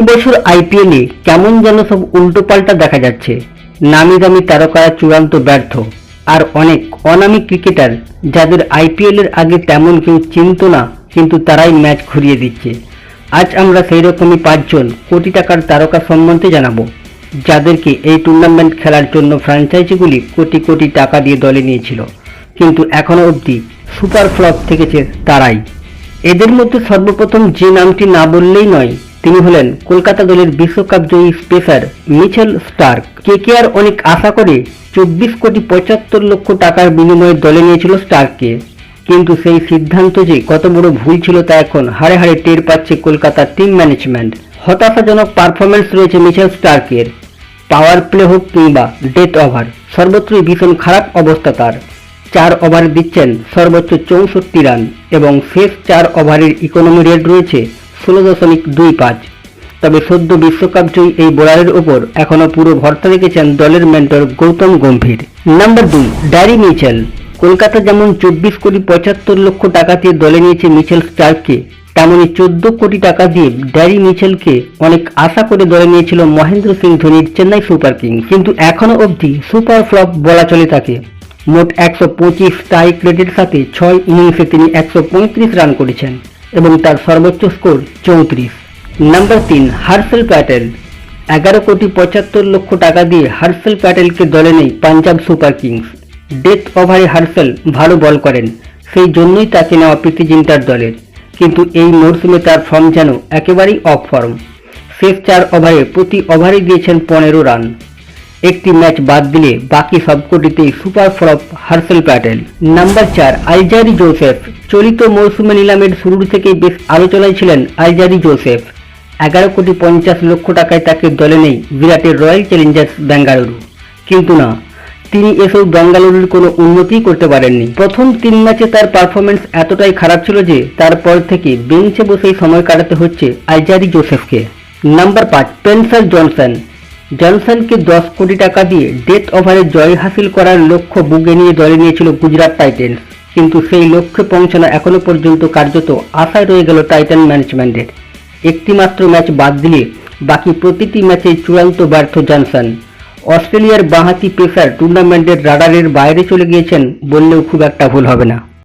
এই বছর আইপিএলে কেমন যেন সব উল্টোপাল্টা দেখা যাচ্ছে। নামি দামি তারকারা চূড়ান্ত ব্যর্থ। আর অনেক অনামী ক্রিকেটার যাদের আইপিএলের আগে তেমন কেউ চিনত না, কিন্তু তারাই ম্যাচ ঘুরিয়ে দিচ্ছে। আজ আমরা সেই রকমই পাঁচজন কোটি টাকার তারকা সম্বন্ধে জানাব, যাদেরকে এই টুর্নামেন্ট খেলার জন্য ফ্র্যাঞ্চাইজিগুলি কোটি কোটি টাকা দিয়ে দলে নিয়েছিল। কিন্তু এখনও অবধি সুপার ফ্লপ থেকেছে তারাই। এদের মধ্যে সর্বপ্রথম যে নামটি না বললেই নয় তিনি হলেন কলকাতা দলের বিশ্বকাপ জয়ী স্পেসার মিচেল স্টার্ক। কেকেআর অনেক আশা করে চব্বিশ কোটি পঁচাত্তর লক্ষ টাকার বিনিময়ে দলে নিয়েছিল স্টার্ককে। কিন্তু সেই সিদ্ধান্ত যে কত বড় ভুল ছিল তা এখন হাড়ে হাড়ে টের পাচ্ছে কলকাতার টিম ম্যানেজমেন্ট হতাশাজনক পারফরমেন্স রয়েছে মিচেল স্টার্কের। পাওয়ার প্লে হোক কিংবা ডেথ ওভার সর্বত্রই ভীষণ খারাপ অবস্থা তার। চার ওভার দিচ্ছেন সর্বোচ্চ চৌষট্টি রান এবং শেষ চার ওভারের ইকোনমি রেট রয়েছে ষোলো দশমিক দুই পাঁচ। তবে সদ্য বিশ্বকাপ জয়ী এই বোলারের ওপর এখনও পুরো ভরসা রেখেছেন দলের মেন্টর গৌতম গম্ভীর। নাম্বার দুই, ড্যারি মিচেল। কলকাতা যেমন চব্বিশ কোটি পঁচাত্তর লক্ষ টাকা দিয়ে দলে নিয়েছে মিচেল স্টার্ককে তেমনি চোদ্দ কোটি টাকা দিয়ে ড্যারি মিচেলকে অনেক আশা করে দলে নিয়েছিল মহেন্দ্র সিং ধোনির চেন্নাই সুপার কিংস। কিন্তু এখনও অবধি সুপার ফ্লপ বলা চলে তাকে। মোট একশো পঁচিশ স্ট্রাইক রেটের সাথে ছয় ইনিংসে তিনি একশো পঁয়ত্রিশ রান করেছেন। এবং তার সর্বোচ্চ স্কোর চৌত্রিশ। নাম্বার তিন হার্সেল প্যাটেল এগারো কোটি পঁচাত্তর লক্ষ টাকা দিয়ে হার্সেল প্যাটেলকে দলে নেই পাঞ্জাব সুপার কিংস। ডেথ ওভারে হার্সেল ভালো বল করেন, সেই জন্যই তাকে নেওয়া প্রীতি জিন্টার দলের। কিন্তু এই মরশুমে তার ফর্ম যেন একেবারেই অফ ফর্ম শেষ চার ওভারে প্রতি ওভারে দিয়েছেন পনেরো রান। একটি ম্যাচ বাদ দিলে বাকি সবকটিতেই super flop Harshal Patel number চার আলজারি জোসেফ চলিত মৌসুমে নিলামের শুরুর থেকেই বেশ আলোচনায় ছিলেন আলজারি জোসেফ এগারো কোটি পঞ্চাশ লক্ষ টাকায় তাকে দলে নেই বিরাটের রয়্যাল চ্যালেঞ্জার্স বেঙ্গালুরু কিন্তু না, তিনি এসব বেঙ্গালুরুর কোনো উন্নতিই করতে পারেননি। প্রথম তিন ম্যাচে তার পারফরমেন্স এতটাই খারাপ ছিল যে তারপর থেকে বেঞ্চে বসেই সময় কাটাতে হচ্ছে আলজারি জোসেফকে নাম্বার পাঁচ পেন্সার জনসন জনসনকে দশ কোটি টাকা দিয়ে ডেথ ওভারে জয় হাসিল করার লক্ষ্য বুকে নিয়ে দলে নিয়েছিল গুজরাট টাইটেন্স। কিন্তু সেই লক্ষ্যে পৌঁছানো এখনও পর্যন্ত কার্যত আশায় রয়ে গেল টাইটান ম্যানেজমেন্টের। একটি মাত্র ম্যাচ বাদ দিলে বাকি প্রতিটি ম্যাচে চূড়ান্ত ব্যর্থ জনসন। অস্ট্রেলিয়ার বাঁহাতি পেসার টুর্নামেন্টের রাডারের বাইরে চলে গিয়েছেন বললেও খুব একটা ভুল হবে না।